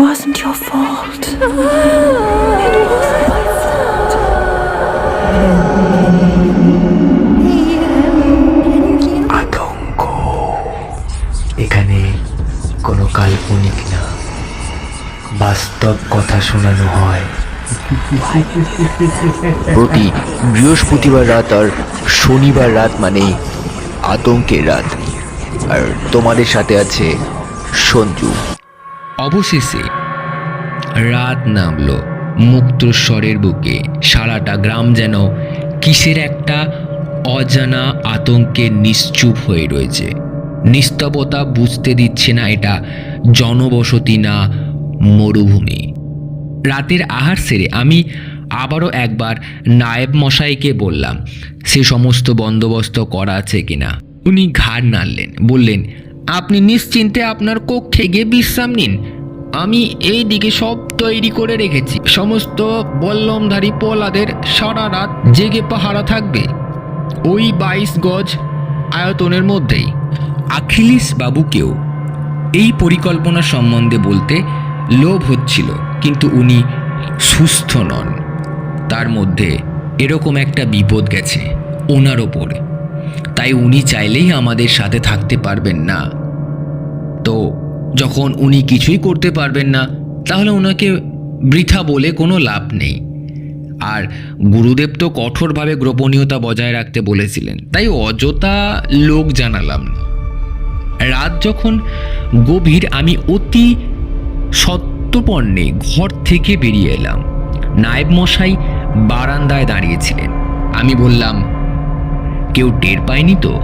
wasn't your fault. It wasn't my fault. আতঙ্ক। এখানে কোনো কাল্পনিক না। বাস্তব কথা শোনানো হয়। প্রতি বৃহস্পতিবার রাত আর শনিবার রাত মানে আতঙ্কের রাত। আর তোমাদের সাথে আছে সঞ্জু। অবশেষে রাত নামলো। মুক্তস্বরের বুকে সারাটা গ্রাম যেন কিসের একটা অজানা আতঙ্কে নিশ্চুপ হয়ে রয়েছে। নিস্তবতা বুঝতে দিচ্ছে না এটা জনবসতি না মরুভূমি। রাতের আহার সেরে আমি আবারও একবার নায়েব মশাইকে বললাম, সে সমস্ত বন্দোবস্ত করা আছে কিনা? উনি ঘাড় নাড়লেন, বললেন, আপনি নিশ্চিন্তে আপনার কক্ষে গিয়ে বিশ্রাম নিন। আমি এই দিকে সব তৈরি করে রেখেছি। সমস্ত বল্লমধারী পোলাদের সারা রাত জেগে পাহারা থাকবে। ওই বাইশ গজ আয়তনের মধ্যেই। আখিলিস বাবুকেও এই পরিকল্পনা সম্বন্ধে বলতে লোভ হচ্ছিল, কিন্তু উনি সুস্থ নন। তার মধ্যে এরকম একটা বিপদ গেছে ওনার ওপরে। তাই উনি চাইলেই আমাদের সাথে থাকতে পারবেন না। তো যখন উনি কিছুই করতে পারবেন না, তাহলে ওনাকে বৃথা বলে কোনো লাভ নেই। আর গুরুদেব তো কঠোরভাবে গোপনীয়তা বজায় রাখতে বলেছিলেন, তাই অযথা লোক জানালাম না। রাত যখন গভীর, আমি অতি সত্যপর্ণে ঘর থেকে বেরিয়ে এলাম। নায়েব মশাই বারান্দায় দাঁড়িয়েছিলেন। আমি বললাম, কেউ টের পায়নি তো?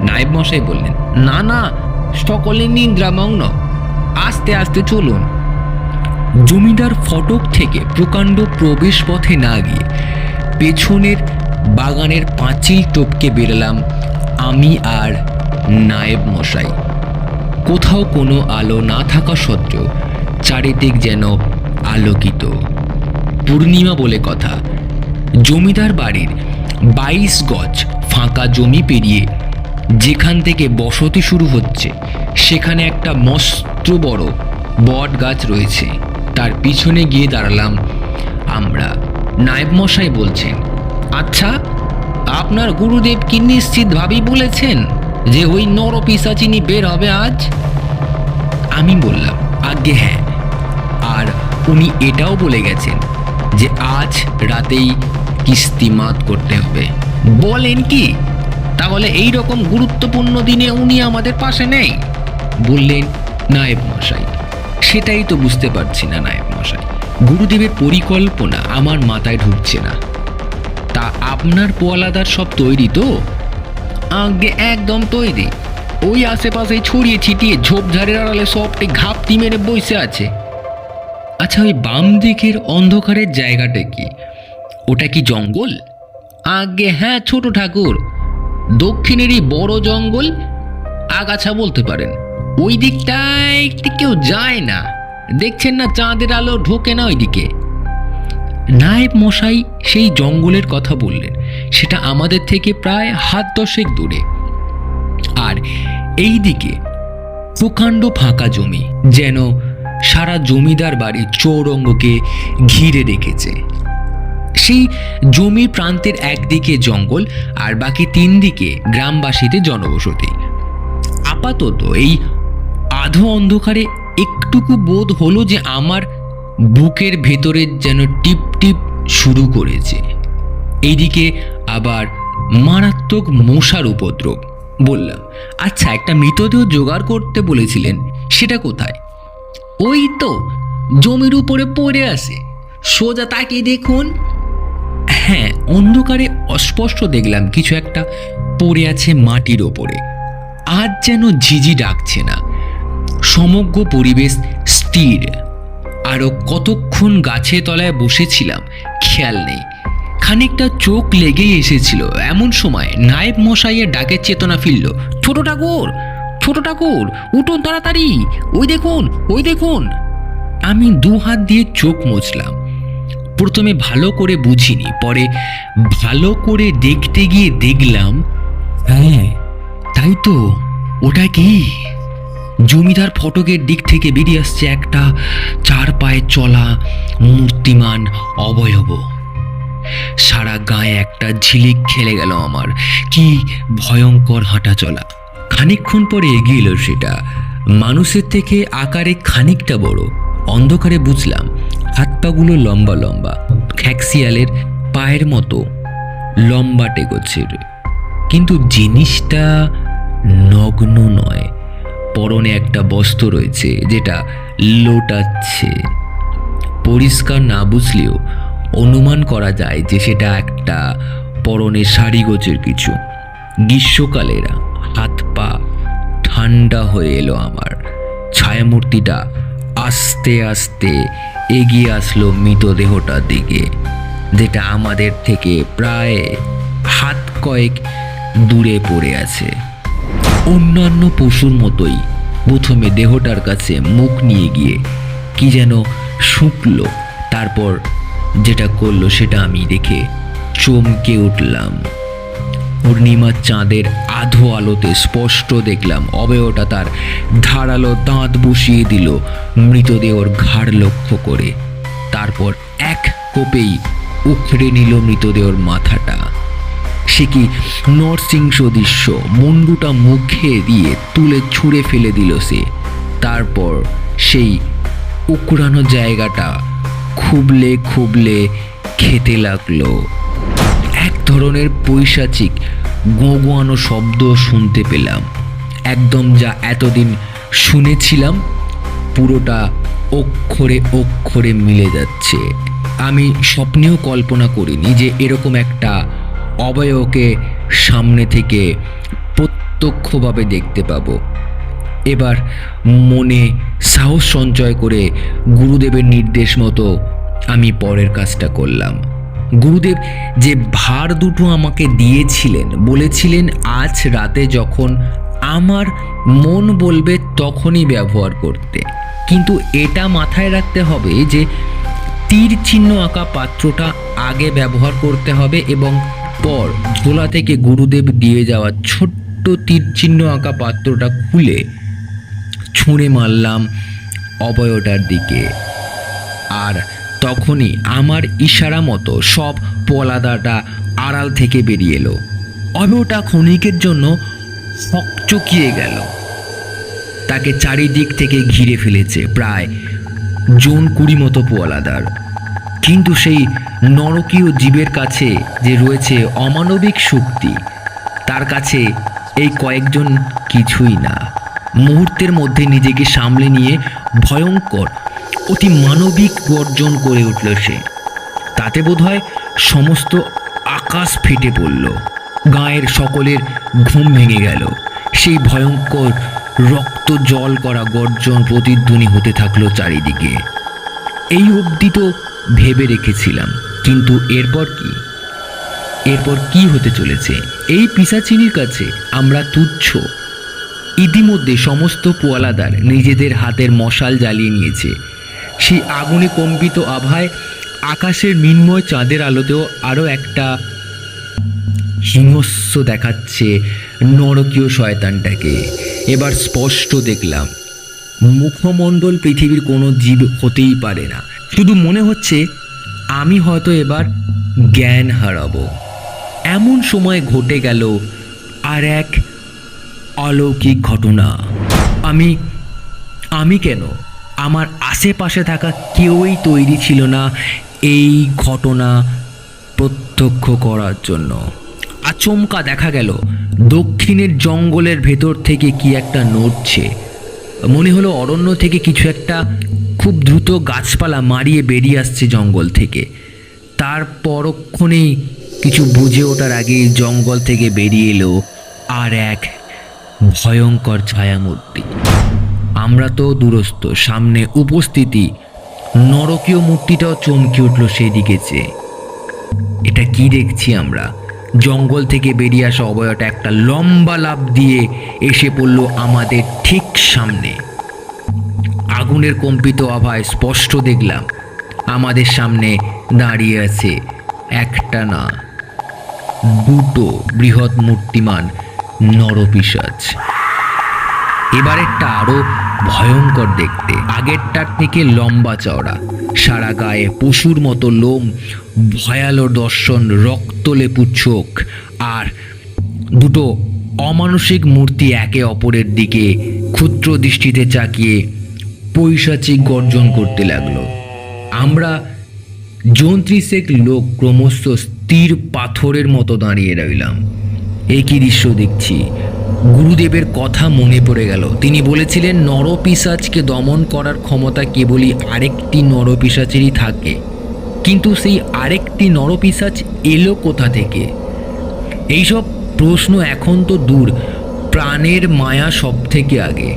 নায়েব মশাই বললেন, না না সকলে নিদ্রামগ্ন। আস্তে আস্তে চলুন। জমিদার ফটক থেকে প্রকাণ্ড প্রবেশ পথে না গিয়ে পেছনের বাগানের পাঁচিল টপকে বেরোলাম আমি আর নায়েব মশাই। কোথাও কোনো আলো না থাকা সত্ত্বেও চারিদিক যেন আলোকিত। পূর্ণিমা বলে কথা। জমিদার বাড়ির বাইশ গজ ফাঁকা জমি পেরিয়ে যেখান থেকে বসতি শুরু হচ্ছে, সেখানে একটা মস্ত বড় বট গাছ রয়েছে। তার পিছনে গিয়ে দাঁড়ালাম আমরা। নায়েব মশাই বলছেন আচ্ছা আপনার গুরুদেব কি নিশ্চিতভাবেই বলেছেন যে ওই নর নরপিসাচিনি বের হবে আজ? আমি বললাম, আজ্ঞে হ্যাঁ। আর উনি এটাও বলে গেছেন যে আজ রাতেই কিস্তিমাত করতে হবে। বলেন কি? তাহলে এই রকম গুরুত্বপূর্ণ দিনে উনি আমাদের পাশে নেই? বললেন, নায়েব মশাই, সেটাই তো বুঝতে পারছি না নায়েব মশাই। গুরুদেবের পরিকল্পনা আমার মাথায় ঢুকছে না। তা আপনার পোয়ালাদার সব তৈরি তো? আগে একদম তৈরি। ওই আশেপাশে ছড়িয়ে ছিটিয়ে ঝোপঝাড়ের আড়ালে সবটি ঘাপটি মেরে বসে আছে। আচ্ছা ওই বাম দিকের অন্ধকারের জায়গাটা কি? ওটা কি জঙ্গল? আগে হ্যাঁ ছোট ঠাকুর। দক্ষিণেরই বড় জঙ্গল আগাছা বলতে পারেন। ওই দিকটায় কেউ যায় না। দেখছেন না চাঁদের আলো ঢোকে না ওইদিকে। নায়েব মশাই সেই জঙ্গলের কথা বললেন। সেটা আমাদের থেকে প্রায় হাত দশেক দূরে। আর এই দিকে প্রকাণ্ড ফাঁকা জমি, যেন সারা জমিদার বাড়ির চৌরঙ্গকে ঘিরে রেখেছে। সেই জমির প্রান্তের একদিকে জঙ্গল আর বাকি তিন দিকে গ্রামবাসীদের জনবসতি। আপাতত এই আধো অন্ধকারে একটুকু বোধ হলো যে আমার বুকের ভেতরে যেন টিপ টিপ শুরু করেছে। এইদিকে আবার মারাত্মক মশার উপদ্রব, বললাম আচ্ছা একটা মৃতদেহ জোগাড় করতে বলেছিলেন, সেটা কোথায়? ওই তো, জমির উপরে পড়ে আছে। সোজা তাকিয়ে দেখুন। হ্যাঁ অন্ধকারে অস্পষ্ট দেখলাম কিছু একটা পড়ে আছে মাটির ওপরে। আজ যেন ঝিঝি ডাকছে না। সমগ্র পরিবেশ স্থির। আরও কতক্ষণ গাছে তলায় বসেছিলাম, খেয়াল নেই। খানিকটা চোখ লেগেই এসেছিল। এমন সময় নায়েব মশাইয়ের ডাকের চেতনা ফিরল। ছোট ঠাকুর ছোট ঠাকুর, উঠুন তাড়াতাড়ি। ওই দেখুন ওই দেখুন। আমি দু হাত দিয়ে চোখ মুছলাম। প্রথমে ভালো করে বুঝিনি, পরে ভালো করে দেখতে গিয়ে দেখলাম হ্যাঁ তাই তো, ওটা কি? জমিদার ফটকের দিক থেকে বেরিয়ে আসছে একটা চার পায়ে চলা মূর্তিমান অবয়ব। সারা গায়ে একটা ঝিলিক খেলে গেল আমার, কি ভয়ঙ্কর হাঁটা চলা খানিকক্ষণ পরে এগিয়ে এলো সেটা, মানুষের থেকে আকারে খানিকটা বড়। অন্ধকারে বুঝলাম হাত পাগুলো লম্বা লম্বা, খ্যাক্সিয়ালের পায়ের মতো, লম্বা টেগোচ্ছের। কিন্তু জিনিসটা নগ্ন নয়, পরনে একটা বস্ত্র রয়েছে যেটা লোটাচ্ছে। পরিষ্কার না বুঝলেও অনুমান করা যায় যে সেটা একটা পরনে শাড়ি গোছের কিছু। গ্রীষ্মকালের হাত পা ঠান্ডা হয়ে এলো আমার। ছায়ামূর্তিটা আস্তে আস্তে এগিয়ে আসলো মৃতদেহটার দিকে, যেটা আমাদের থেকে প্রায় হাত কয়েক দূরে পড়ে আছে। অন্যান্য পশুর মতোই প্রথমে দেহটার কাছে মুখ নিয়ে গিয়ে কি যেন শুকলো, তারপর যেটা করল সেটা আমি দেখে চমকে উঠলাম। পূর্ণিমার চাঁদের আধো আলোতে স্পষ্ট দেখলাম অবয়টা তার ধারালো দাঁত বসিয়ে দিল, মৃতদেহর ঘাড় লক্ষ্য করে। তারপর এক কোপেই উখড়ে নিল মৃতদেহর মাথাটা। সে কি নরসিংহ দৃশ্য, মুন্ডুটা মুখে দিয়ে তুলে ছুঁড়ে ফেলে দিল সে। তারপর সেই উকড়ানো জায়গাটা খুবলে খুবলে খেতে লাগল। এক ধরনের পৈশাচিক গোঁগোয়ানো শব্দ শুনতে পেলাম। একদম যা এতদিন শুনেছিলাম, পুরোটা অক্ষরে অক্ষরে মিলে যাচ্ছে। আমি স্বপ্নেও কল্পনা করিনি যে এরকম একটা অবয়বকে সামনে থেকে প্রত্যক্ষভাবে দেখতে পাবো। এবার মনে সাহস সঞ্চয় করে গুরুদেবের নির্দেশ মতো আমি পরের কাজটা করলাম। গুরুদেব যে ভার দুটো আমাকে দিয়েছিলেন, বলেছিলেন, আজ রাতে যখন আমার মন বলবে তখনই ব্যবহার করতে। কিন্তু এটা মাথায় রাখতে হবে যে তীর চিহ্ন আঁকা পাত্রটা আগে ব্যবহার করতে হবে এবং পর ঝোলা থেকে গুরুদেব দিয়ে যাওয়া ছোট্ট তীর চিহ্ন আঁকা পাত্রটা খুলে ছুঁড়ে মারলাম অবয়টার দিকে। আর তখনই আমার ইশারা মতো সব পলাদাটা আড়াল থেকে বেরিয়ে এলো। অবয়টা ক্ষণিকের জন্য হকচকিয়ে গেল। তাকে চারিদিক থেকে ঘিরে ফেলেছে প্রায় জন কুড়ি মতো পোয়ালাদার কিন্তু সেই নরকীয় জীবের কাছে যে রয়েছে অমানবিক শক্তি, তার কাছে এই কয়েকজন কিছুই না। মুহূর্তের মধ্যে নিজেকে সামলে নিয়ে ভয়ঙ্কর, অতি মানবিক গর্জন করে উঠল সে। তাতে বোধহয় সমস্ত আকাশ ফেটে পড়ল। গায়ের সকলের ঘুম ভেঙে গেল। সেই ভয়ঙ্কর রক্ত জল করা গর্জন প্রতিধ্বনি হতে থাকল চারিদিকে। এই অবধি তো ভেবে রেখেছিলাম, কিন্তু এরপর কি? এরপর কি হতে চলেছে? এই পিসাচিনির কাছে আমরা তুচ্ছ ইতিমধ্যে সমস্ত পোয়ালাদার নিজেদের হাতের মশাল জ্বালিয়ে নিয়েছে। সেই আগুনে কম্পিত আভায় আকাশের মিন্ময় চাঁদের আলোতেও আরও একটা হিংস্র দেখাচ্ছে নরকীয় শয়তানটাকে। এবার স্পষ্ট দেখলাম, মুখমণ্ডল পৃথিবীর কোনো জীব হতেই পারে না। শুধু মনে হচ্ছে, আমি হয়তো এবার জ্ঞান হারাবো। এমন সময় ঘটে গেল আর এক অলৌকিক ঘটনা। আমি আমি কেন? আমার আশেপাশে থাকা কেউই তৈরি ছিল না এই ঘটনা প্রত্যক্ষ করার জন্য। আচমকা দেখা গেল, দক্ষিণের জঙ্গলের ভেতর থেকে কি একটা নড়ছে। মনে হলো অরণ্য থেকে কিছু একটা খুব দ্রুত গাছপালা মারিয়ে বেরিয়ে আসছে জঙ্গল থেকে। তার পরক্ষণেই কিছু বুঝে ওঠার আগেই জঙ্গল থেকে বেরিয়ে এলো আর এক ভয়ঙ্কর ছায়ামূর্তি। আমরা তো দূরস্থ, সামনে উপস্থিতি। নরকীয় মূর্তিটাও চমকে উঠল সেই দিকে চেয়ে। এটা কি দেখছি আমরা? জঙ্গল থেকে বেরিয়ে আসা অবয়টা একটা লম্বা লাভ দিয়ে এসে পড়ল আমাদের ঠিক সামনে। আগুনের কম্পিত আভায় স্পষ্ট দেখলাম, আমাদের সামনে দাঁড়িয়ে আছে একটা না, দুটো বৃহৎ মূর্তিমান নরপিসাজ এবারেরটা আরও ভয়ঙ্কর দেখতে। আগেরটার থেকে লম্বা চওড়া। সারা গায়ে পশুর মতো লোম ভয়ালো দর্শন, রক্তলেপু চোখ আর দুটো অমানসিক মূর্তি একে অপরের দিকে ক্ষুদ্র দৃষ্টিতে চাকিয়ে পৈশাচিক গর্জন করতে লাগল। আমরা যন্ত্রিশেক লোক ক্রমশ স্থির পাথরের মতো দাঁড়িয়ে রইলাম। একই দৃশ্য দেখছি। গুরুদেবের কথা মনে পড়ে গেল। তিনি বলেছিলেন নরপিসাজকে দমন করার ক্ষমতা কেবলই আরেকটি নরপিসাচেরই থাকে। কিন্তু সেই আরেকটি নরপিসাচ এলো কোথা থেকে? এইসব প্রশ্ন এখন তো দূর। প্রাণের মায়া সব থেকে আগে।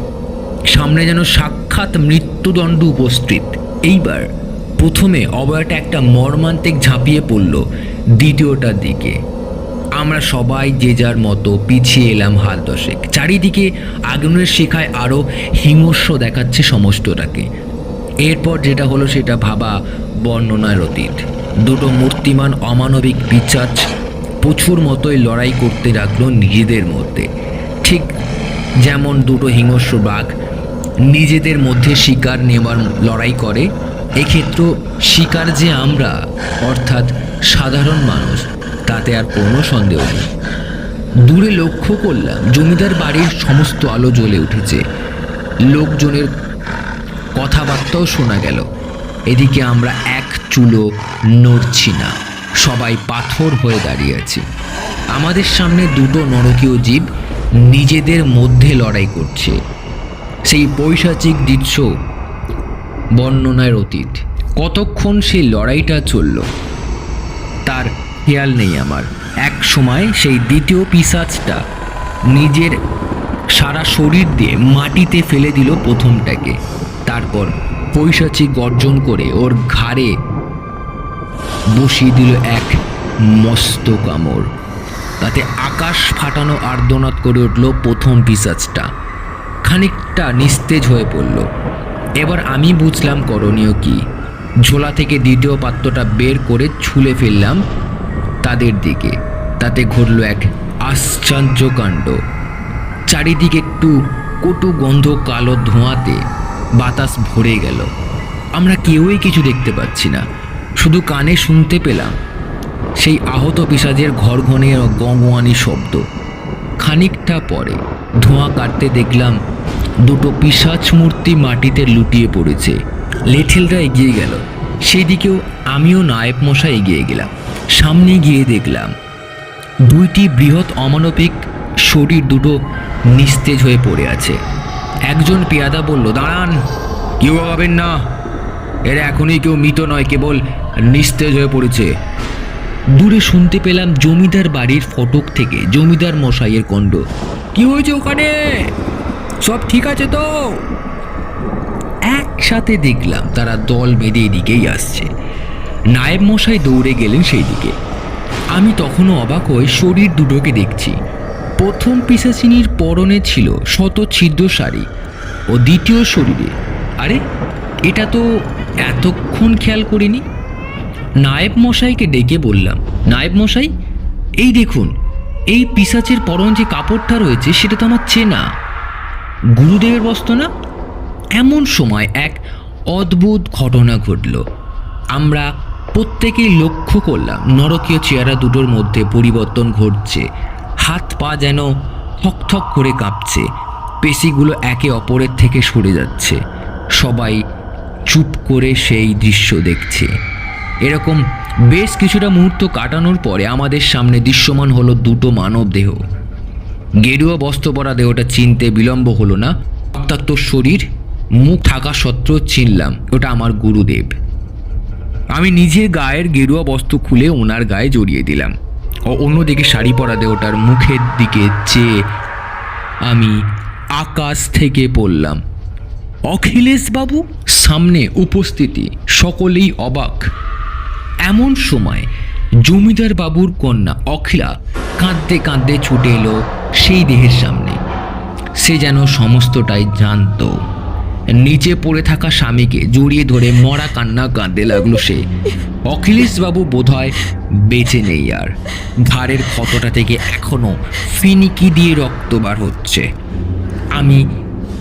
সামনে যেন সাক্ষাৎ মৃত্যুদণ্ড উপস্থিত। এইবার প্রথমে অবয়টা একটা মর্মান্তিক ঝাঁপিয়ে পড়ল। দ্বিতীয়টার দিকে। আমরা সবাই যে যার মতো পিছিয়ে এলাম হাত দশেক। চারিদিকে আগুনের শিখায় আরও হিংস্র দেখাচ্ছে সমস্তটাকে। এরপর যেটা হলো সেটা ভাবা বর্ণনার অতীত। দুটো মূর্তিমান অমানবিক পিচাচ প্রচুর মতোই লড়াই করতে লাগল নিজেদের মধ্যে। ঠিক যেমন দুটো হিংস্র বাঘ নিজেদের মধ্যে শিকার নেওয়ার লড়াই করে এক্ষেত্রে শিকার যে আমরা, অর্থাৎ সাধারণ মানুষ তাতে আর কোনো সন্দেহ নেই। দূরে লক্ষ্য করলাম, জমিদার বাড়ির সমস্ত আলো জ্বলে উঠেছে। লোকজনের কথাবার্তাও শোনা গেল। এদিকে আমরা এক চুলো নড়ছি না, সবাই পাথর হয়ে দাঁড়িয়ে আছি। আমাদের সামনে দুটো নরকীয় জীব নিজেদের মধ্যে লড়াই করছে। সেই পৈশাচিক দৃশ্য বর্ণনার অতীত। কতক্ষণ সেই লড়াইটা চলল, তার খেয়াল নেই আমার। এক সময় সেই দ্বিতীয় পিসাজটা নিজের সারা শরীর দিয়ে মাটিতে ফেলে দিল প্রথমটাকে। তারপর পৈশাচি গর্জন করে ওর ঘাড়ে বসিয়ে দিল এক মস্ত কামড়। তাতে আকাশ ফাটানো আর্দনাদ করে উঠল প্রথম পিসাজটা খানিকটা নিস্তেজ হয়ে পড়ল। এবার আমি বুঝলাম করণীয় কি। ঝোলা থেকে দ্বিতীয় পাত্রটা বের করে ছুলে ফেললাম তাদের দিকে। তাতে ঘটল এক আশ্চর্য কাণ্ড। চারিদিকে একটু কটু গন্ধ কালো ধোঁয়াতে বাতাস ভরে গেল। আমরা কেউই কিছু দেখতে পাচ্ছি না। শুধু কানে শুনতে পেলাম সেই আহত পিসাজের ঘর ঘনে গঙ্গোয়ানি শব্দ। খানিকটা পরে ধোঁয়া কাটতে দেখলাম দুটো পিসাচ মূর্তি মাটিতে লুটিয়ে পড়েছে। লেঠেলরা এগিয়ে গেল। সেই দিকেও আমিও নায়েব মশা এগিয়ে গেলাম। সামনে গিয়ে দেখলাম, দুইটি বৃহৎ অমানবিক শরীর দুটো নিস্তেজ হয়ে পড়ে আছে। একজন পেয়াদা বলল, দাঁড়ান, কেউ ভাবেন না। এরা এখনই কেউ মৃত নয়, কেবল নিস্তেজ হয়ে পড়েছে। দূরে শুনতে পেলাম জমিদার বাড়ির ফটক থেকে জমিদার মশাইয়ের কণ্ড। কি হয়েছে ওখানে? সব ঠিক আছে তো? একসাথে দেখলাম তারা দল বেঁধে এদিকেই আসছে। নায়েব মশাই দৌড়ে গেলেন সেই দিকে। আমি তখনও অবাক হয়ে শরীর দুটোকে দেখছি। প্রথম পিসাচিনির পরনে ছিল শত ছিদ্র শাড়ি ও দ্বিতীয় শরীরে। আরে, এটা তো এতক্ষণ খেয়াল করিনি। নায়েব মশাইকে ডেকে বললাম, নায়েব মশাই, এই দেখুন, এই পিসাচের পরন যে কাপড়টা রয়েছে সেটা তো আমার চেনা। গুরুদেবের বস্ত্র না? এমন সময় এক অদ্ভুত ঘটনা ঘটল। আমরা প্রত্যেকেই লক্ষ্য করলাম নরকীয় চেহারা দুটোর মধ্যে পরিবর্তন ঘটছে। হাত পা যেন থকথক করে কাঁপছে। পেশিগুলো একে অপরের থেকে সরে যাচ্ছে। সবাই চুপ করে সেই দৃশ্য দেখছে। এরকম বেশ কিছুটা মুহূর্ত কাটানোর পরে আমাদের সামনে দৃশ্যমান হলো দুটো মানব দেহ। গেরুয়া বস্ত্র পরা দেহটা চিনতে বিলম্ব হলো না। রক্তাক্ত শরীর, মুখ থাকা সত্ত্বেও চিনলাম, ওটা আমার গুরুদেব। আমি নিজের গায়ের গেরুয়া বস্ত্র খুলে ওনার গায়ে জড়িয়ে দিলাম। ও অন্যদিকে শাড়ি পরা দেহটার মুখের দিকে চেয়ে আমি আকাশ থেকে পড়লাম। অখিলেশ বাবু সামনে উপস্থিতি, সকলেই অবাক। এমন সময় জমিদার বাবুর কন্যা অখিলা কাঁদতে কাঁদতে ছুটে এলো সেই দেহের সামনে। সে যেন সমস্তটাই জানতো। নিচে পড়ে থাকা স্বামীকে জড়িয়ে ধরে মরা কান্না কাঁদতে লাগল সে। অখিলেশ বাবু বোধহয় বেঁচে নেই আর। ঘাড়ের ক্ষতটা থেকে এখনও ফিনিকি দিয়ে রক্ত বার হচ্ছে। আমি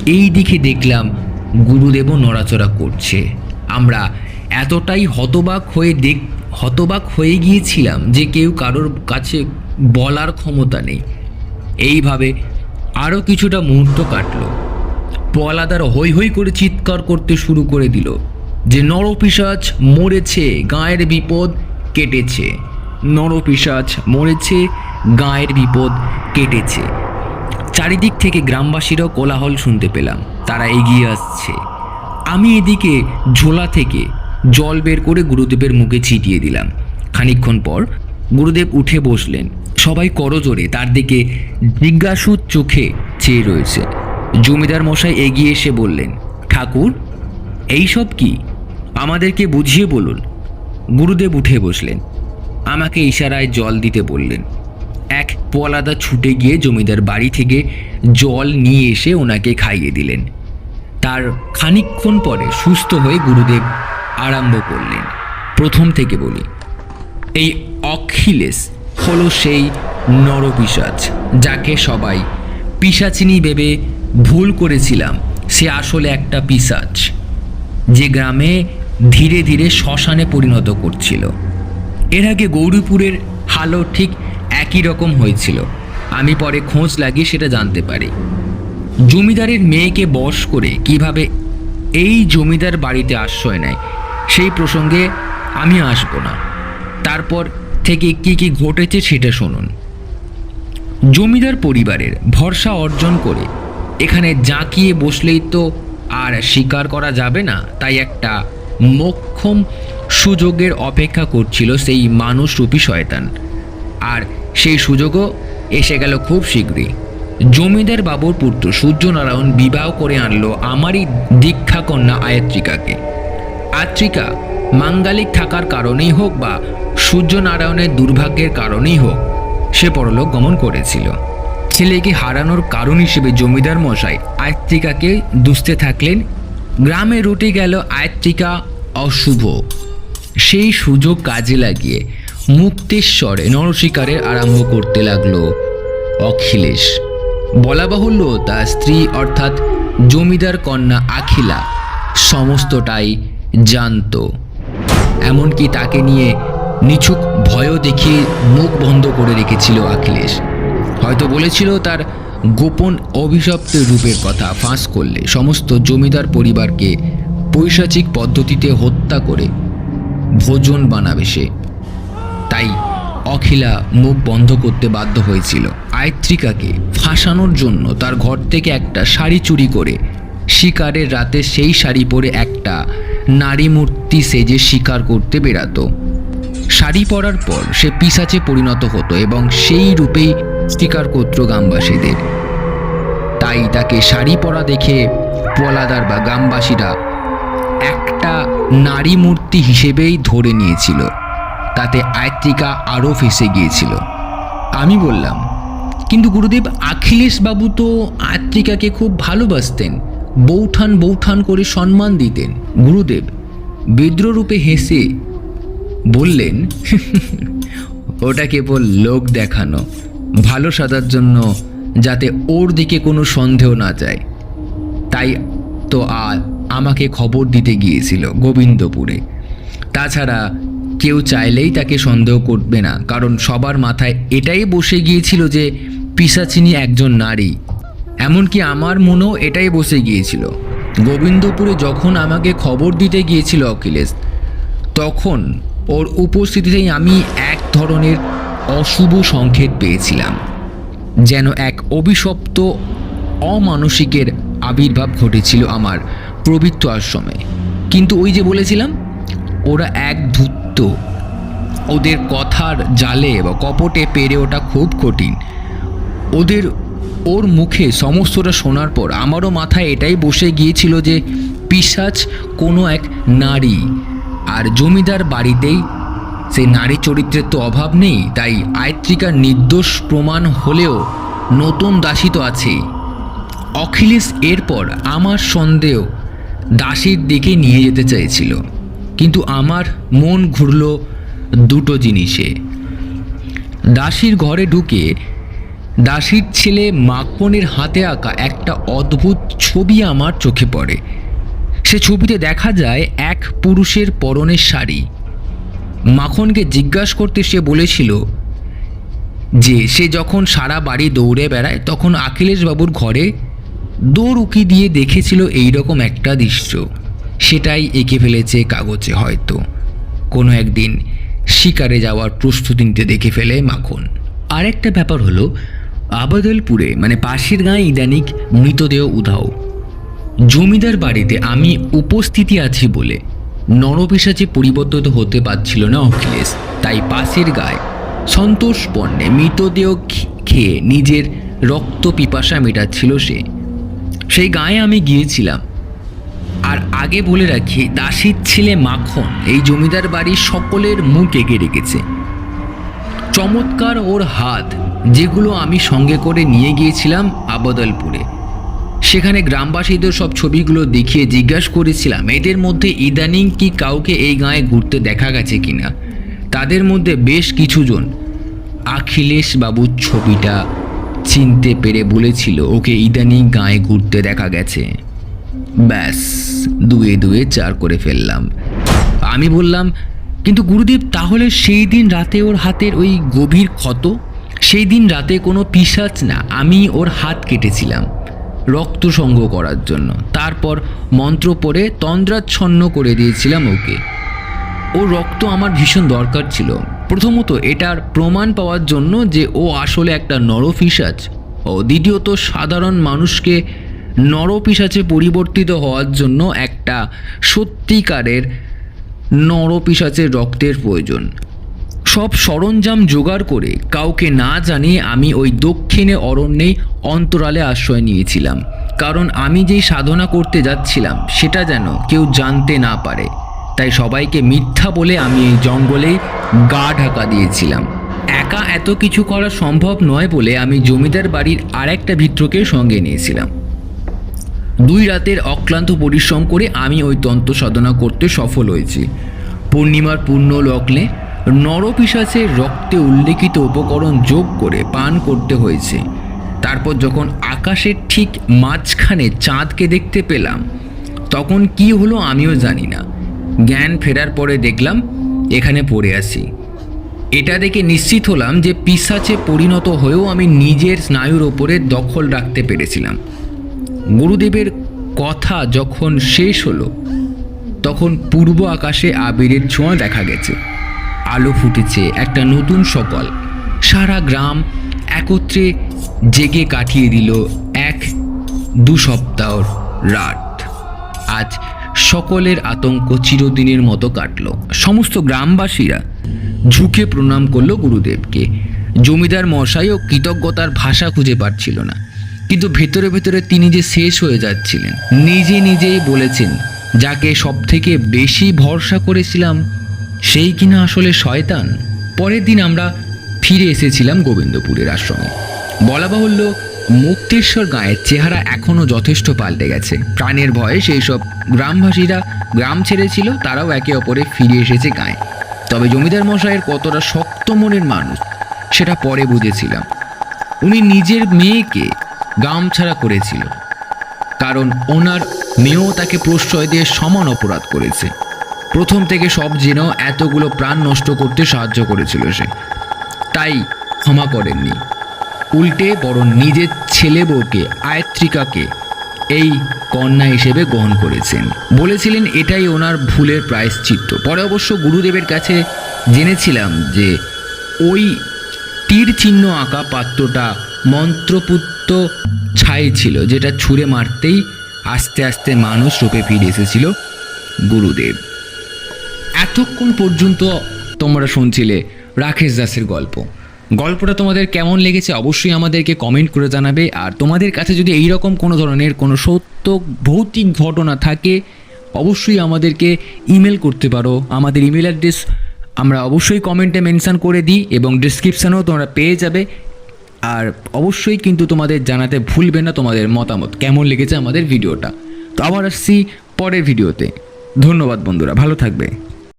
এই দিকে দেখলাম গুরুদেবও নড়াচড়া করছে। আমরা এতটাই হতবাক হয়ে দেখ হতবাক হয়ে গিয়েছিলাম যে কেউ কারোর কাছে বলার ক্ষমতা নেই। এইভাবে আরও কিছুটা মুহূর্ত কাটলো। পলাদার হই হই করে চিৎকার করতে শুরু করে দিল। যে নরপিসাচ মরেছে, গায়ের বিপদ কেটেছে। নরপিসাচ মরেছে, গায়ের বিপদ কেটেছে। চারিদিক থেকে গ্রামবাসীরাও কোলাহল শুনতে পেলাম। তারা এগিয়ে আসছে। আমি এদিকে ঝোলা থেকে জল বের করে গুরুদেবের মুখে ছিটিয়ে দিলাম। খানিকক্ষণ পর গুরুদেব উঠে বসলেন। সবাই করজোরে তার দিকে জিজ্ঞাসু চোখে চেয়ে রয়েছে। জমিদার মশাই এগিয়ে এসে বললেন, ঠাকুর, এইসব কি? আমাদেরকে বুঝিয়ে বলুন। গুরুদেব উঠে বসলেন, আমাকে ইশারায় জল দিতে বললেন। এক পলাদা ছুটে গিয়ে জমিদার বাড়ি থেকে জল নিয়ে এসে ওনাকে খাইয়ে দিলেন। তার খানিকক্ষণ পরে সুস্থ হয়ে গুরুদেব আরম্ভ করলেন। প্রথম থেকে বলি, এই অখিলেশ হলো সেই নরপিসাচ যাকে সবাই পিসাচিনি ভেবে ভুল করেছিলাম। সে আসলে একটা পিসাচ, যে গ্রামে ধীরে ধীরে শ্মশানে পরিণত করছিল। এর আগে গৌরীপুরের হালও ঠিক একই রকম হয়েছিল। আমি পরে খোঁজ লাগিয়ে সেটা জানতে পারি। জমিদারের মেয়েকে বশ করে কীভাবে এই জমিদার বাড়িতে আশ্রয় নেয়, সেই প্রসঙ্গে আমি আসব না। তারপর থেকে কি কি ঘটেছে সেটা শুনুন। জমিদার পরিবারের ভরসা অর্জন করে এখানে জাঁকিয়ে বসলেই তো আর স্বীকার করা যাবে না। তাই একটা মোক্ষম সুযোগের অপেক্ষা করছিল সেই মানুষ মানুষরূপী শয়তান। আর সেই সুযোগও এসে গেল খুব শীঘ্রই। জমিদার বাবুর পুত্র সূর্যনারায়ণ বিবাহ করে আনলো আমারই দীক্ষা কন্যা আয়াত্রিকাকে। আত্রিকা মাঙ্গালিক থাকার কারণেই হোক বা সূর্যনারায়ণের দুর্ভাগ্যের কারণেই হোক, সে পরলোক গমন করেছিল। ছেলেকে হারানোর কারণ হিসেবে জমিদার মশাই আয়ত্রিকাকে দুষতে থাকলেন। গ্রামে রুটে গেল আয়ত্রিকা অশুভ। সেই সুযোগ কাজে লাগিয়ে মুক্তেশ্বরে নরশিকারের আরম্ভ করতে লাগল অখিলেশ। বলা বাহুল্য তার স্ত্রী অর্থাৎ জমিদার কন্যা আখিলা সমস্তটাই জানতো। এমনকি তাকে নিয়ে নিছুক ভয়ও দেখিয়ে মুখ বন্ধ করে রেখেছিল অখিলেশ। হয়তো বলেছিল তার গোপন অভিশপ্ত রূপের কথা ফাঁস করলে সমস্ত জমিদার পরিবারকে পৈশাচিক পদ্ধতিতে হত্যা করে ভোজন বানাবে সে। তাই অখিলা মুখ বন্ধ করতে বাধ্য হয়েছিল। আয়ত্রিকাকে ফাঁসানোর জন্য তার ঘর থেকে একটা শাড়ি চুরি করে শিকারের রাতে সেই শাড়ি পরে একটা নারী মূর্তি সেজে শিকার করতে বেরাতো শাড়ি পরার পর সে পিসাচে পরিণত হতো এবং সেই রূপেই শিকার করত গ্রামবাসীদের। তাই তাকে শাড়ি পরা দেখে পলাদার বা গ্রামবাসীরা একটা নারী মূর্তি হিসেবেই ধরে নিয়েছিল। তাতে আয়ত্রিকা আরও ফেসে গিয়েছিল। আমি বললাম, কিন্তু গুরুদেব বাবু তো আয়ত্রিকাকে খুব ভালোবাসতেন। বৌঠান বৌঠান করে সম্মান দিতেন। গুরুদেব বিদ্রোরূপে হেসে বললেন ওটা কেবল লোক দেখানো। ভালো সাজার জন্য যাতে ওর দিকে কোনো সন্দেহ না যায়। তাই তো আর আমাকে খবর দিতে গিয়েছিল গোবিন্দপুরে। তাছাড়া কেউ চাইলেই তাকে সন্দেহ করবে না, কারণ সবার মাথায় এটাই বসে গিয়েছিল যে পিসাচিনি একজন নারী। এমনকি আমার মনেও এটাই বসে গিয়েছিল। গোবিন্দপুরে যখন আমাকে খবর দিতে গিয়েছিল অখিলেশ, তখন ওর উপস্থিতিতেই আমি এক ধরনের অশুভ সংকেত পেয়েছিলাম, যেন এক অভিশপ্ত অমানসিকের আবির্ভাব ঘটেছিল আমার পবিত্র আশ্রমে। কিন্তু ওই যে বলেছিলাম, ওরা এক ধূর্ত। ওদের কথার জালে বা কপটে পেরে ওটা খুব কঠিন। ওদের ওর মুখে সমস্তটা শোনার পর আমারও মাথায় এটাই বসে গিয়েছিল যে, পিসাচ কোনো এক নারী আর জমিদার বাড়িতেই সেই নারী চরিত্রের তো অভাব নেই, তাই আয়ত্রিকার নির্দোষ প্রমাণ হলেও নতুন দাসী তো আছেই অখিলেশ এরপর আমার সন্দেহ দাসীর দিকে নিয়ে যেতে চাইছিল কিন্তু আমার মন ঘুরল দুটো জিনিসে। দাসীর ঘরে ঢুকে দাসীর ছেলে মাকনের হাতে আঁকা একটা অদ্ভুত ছবি আমার চোখে পড়ে। সে ছবিতে দেখা যায় এক পুরুষের পরনের শাড়ি। মাখনকে জিজ্ঞাসা করতে সে বলেছিল যে সে যখন সারা বাড়ি দৌড়ে বেড়ায়, তখন অখিলেশ বাবুর ঘরে দৌড় উকি দিয়ে দেখেছিল এই রকম একটা দৃশ্য। সেটাই এঁকে ফেলেছে কাগজে হয়তো। কোনো একদিন শিকারে যাওয়ার প্রস্তুতি নিতে দেখে ফেলে মাখন। আরেকটা ব্যাপার হলো, আবাদলপুরে মানে পাশের গাঁ ইদানিক মৃতদেহ উধাও। জমিদার বাড়িতে আমি উপস্থিতি আছি বলে নরপিসাচে পরিবর্তিত হতে পারছিল না অখিলেশ। তাই পাশের গায়ে সন্তোষ পণ্যে মৃতদেহ খেয়ে নিজের রক্ত পিপাসা মেটাচ্ছিল সে। সেই গায়ে আমি গিয়েছিলাম। আর আগে বলে রাখি, দাসীর ছেলে মাখন এই জমিদার বাড়ির সকলের মুখ এগিয়ে রেখেছে। চমৎকার ওর হাত, যেগুলো আমি সঙ্গে করে নিয়ে গিয়েছিলাম আবদলপুরে। সেখানে গ্রামবাসীদের সব ছবিগুলো দেখিয়ে জিজ্ঞাসা করেছিলাম, এদের মধ্যে ইদানিং কি কাউকে এই গাঁয়ে ঘুরতে দেখা গেছে কিনা? তাদের মধ্যে বেশ কিছুজন অখিলেশ বাবুর ছবিটা চিনতে পেরে বলেছিল, ওকে ইদানিং গাঁয়ে ঘুরতে দেখা গেছে। ব্যাস, দুয়ে দুয়ে চার করে ফেললাম। আমি বললাম, কিন্তু গুরুদেব, তাহলে সেই দিন রাতে ওর হাতের ওই গভীর ক্ষত? সেই দিন রাতে কোনো পিসাচ না, আমি ওর হাত কেটেছিলাম। রক্ত সংগ্রহ করার জন্য। তারপর মন্ত্র পড়ে তন্দ্রাচ্ছন্ন করে দিয়েছিলাম ওকে। ও রক্ত আমার ভীষণ দরকার ছিল। প্রথমত এটার প্রমাণ পাওয়ার জন্য যে ও আসলে একটা নরপিসাচ ও দ্বিতীয়ত সাধারণ মানুষকে নরপিসাচে পরিবর্তিত হওয়ার জন্য একটা সত্যিকারের নরপিসাচের রক্তের প্রয়োজন। সব সরঞ্জাম জোগাড় করে কাউকে না জানিয়ে আমি ওই দক্ষিণে অরণ্যেই অন্তরালে আশ্রয় নিয়েছিলাম। কারণ আমি যেই সাধনা করতে যাচ্ছিলাম, সেটা যেন কেউ জানতে না পারে। তাই সবাইকে মিথ্যা বলে আমি এই জঙ্গলে গা ঢাকা দিয়েছিলাম। একা এত কিছু করা সম্ভব নয় বলে আমি জমিদার বাড়ির আরেকটা ভিত্রকে সঙ্গে নিয়েছিলাম। দুই রাতের অক্লান্ত পরিশ্রম করে আমি ওই তন্ত্র সাধনা করতে সফল হয়েছি। পূর্ণিমার পূর্ণ লগ্নে নরপিসাচের রক্তে উল্লেখিত উপকরণ যোগ করে পান করতে হয়েছে। তারপর যখন আকাশের ঠিক মাঝখানে চাঁদকে দেখতে পেলাম, তখন কি হলো আমিও জানি না। জ্ঞান ফেরার পরে দেখলাম, এখানে পড়ে আসি এটা দেখে নিশ্চিত হলাম যে পিসাচে পরিণত হয়েও আমি নিজের স্নায়ুর ওপরে দখল রাখতে পেরেছিলাম। গুরুদেবের কথা যখন শেষ হলো, তখন পূর্ব আকাশে আবিরের ছোঁয়া দেখা গেছে। আলো ফুটেছে একটা নতুন সকাল। সারা গ্রাম একত্রে জেগে কাটিয়ে দিল এক দু সপ্তাহর রাত। আজ সকলের আতঙ্ক চিরদিনের মতো কাটলো। সমস্ত গ্রামবাসীরা ঝুঁকে প্রণাম করল গুরুদেবকে। জমিদার মশাইও কৃতজ্ঞতার ভাষা খুঁজে পাচ্ছিল না। কিন্তু ভেতরে ভেতরে তিনি যে শেষ হয়ে যাচ্ছিলেন, নিজে নিজেই বলেছেন, যাকে সব থেকে বেশি ভরসা করেছিলাম সেই কিনা আসলে শয়তান। পরের দিন আমরা ফিরে এসেছিলাম গোবিন্দপুরের আশ্রমে। বলা বাহুল্য, মুক্তেশ্বর গাঁয়ের চেহারা এখনও যথেষ্ট পাল্টে গেছে। প্রাণের ভয়ে সেই সব গ্রামবাসীরা গ্রাম ছেড়েছিল, তারাও একে অপরে ফিরে এসেছে গায়ে। তবে জমিদার মশাইয়ের কতটা শক্ত মনের মানুষ, সেটা পরে বুঝেছিলাম। উনি নিজের মেয়েকে গাম ছাড়া করেছিল, কারণ ওনার মেয়েও তাকে প্রশ্রয় দিয়ে সমান অপরাধ করেছে। প্রথম থেকে সব জেনেও এতগুলো প্রাণ নষ্ট করতে সাহায্য করেছিল সে। তাই ক্ষমা করেননি। উল্টে বরং নিজের ছেলে বউকে, আয়ত্রিকাকে এই কন্যা হিসেবে গ্রহণ করেছেন। বলেছিলেন এটাই ওনার ভুলের প্রায়শ্চিত্ত। পরে অবশ্য গুরুদেবের কাছে জেনেছিলাম যে ওই তীর চিহ্ন আঁকা পাত্রটা মন্ত্রপুত্র ছাই ছিল, যেটা ছুঁড়ে মারতেই আস্তে আস্তে মানুষ রূপে ফিরে এসেছিল গুরুদেব। এতক্ষণ পর্যন্ত তোমরা শুনছিলে রাকেশ দাসের গল্প। গল্পটা তোমাদের কেমন লেগেছে অবশ্যই আমাদেরকে কমেন্ট করে জানাবে। আর তোমাদের কাছে যদি এই রকম কোনো ধরনের কোনো সত্য ভৌতিক ঘটনা থাকে, অবশ্যই আমাদেরকে ইমেল করতে পারো। আমাদের ইমেল অ্যাড্রেস আমরা অবশ্যই কমেন্টে মেনশান করে দিই এবং ডিসক্রিপশানেও তোমরা পেয়ে যাবে। আর অবশ্যই কিন্তু তোমাদের জানাতে ভুলবে না তোমাদের মতামত, কেমন লেগেছে আমাদের ভিডিওটা তো আবার আসছি পরের ভিডিওতে ধন্যবাদ বন্ধুরা, ভালো থাকবে।